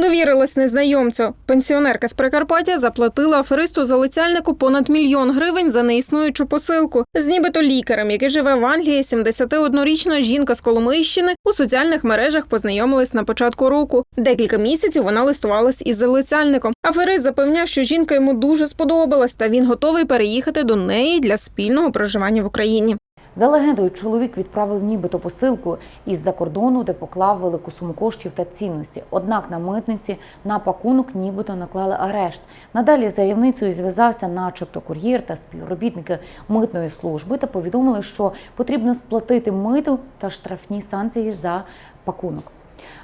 Довірилась незнайомцю. Пенсіонерка з Прикарпаття заплатила аферисту залицяльнику понад мільйон гривень за неіснуючу посилку. З нібито лікарем, який живе в Англії, 71-річна жінка з Коломийщини у соціальних мережах познайомилась на початку року. Декілька місяців вона листувалась із залицяльником. Аферист запевняв, що жінка йому дуже сподобалась, та він готовий переїхати до неї для спільного проживання в Україні. За легендою, чоловік відправив нібито посилку із-за кордону, де поклав велику суму коштів та цінності. Однак на митниці на пакунок нібито наклали арешт. Надалі з заявницею зв'язався, начебто, кур'єр та співробітники митної служби та повідомили, що потрібно сплатити миту та штрафні санкції за пакунок.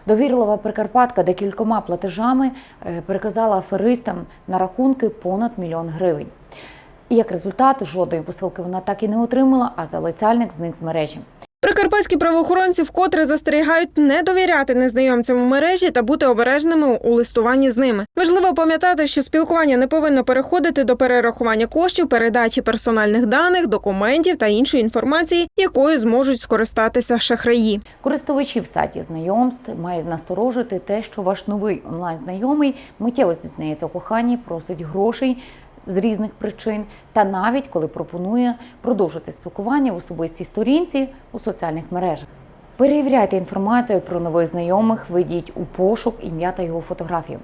Довірлива прикарпатка декількома платежами е, переказала аферистам на рахунки понад мільйон гривень. І як результат, жодної посилки вона так і не отримала, а залицяльник зник з мережі. Прикарпатські правоохоронці вкотре застерігають не довіряти незнайомцям у мережі та бути обережними у листуванні з ними. Важливо пам'ятати, що спілкування не повинно переходити до перерахування коштів, передачі персональних даних, документів та іншої інформації, якою зможуть скористатися шахраї. Користувачів сайтів знайомств має насторожити те, що ваш новий онлайн-знайомий миттєво зізнається у коханні, просить грошей з різних причин, та навіть коли пропонує продовжити спілкування в особистій сторінці у соціальних мережах. Перевіряйте інформацію про нових знайомих, введіть у пошук ім'я та його фотографію.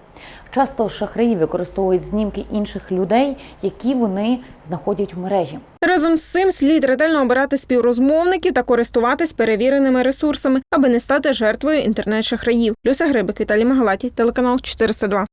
Часто шахраї використовують знімки інших людей, які вони знаходять у мережі. Разом з цим слід ретельно обирати співрозмовників та користуватись перевіреними ресурсами, аби не стати жертвою інтернет-шахраїв. Люся Грибик, Віталій Магалаті, телеканал 402.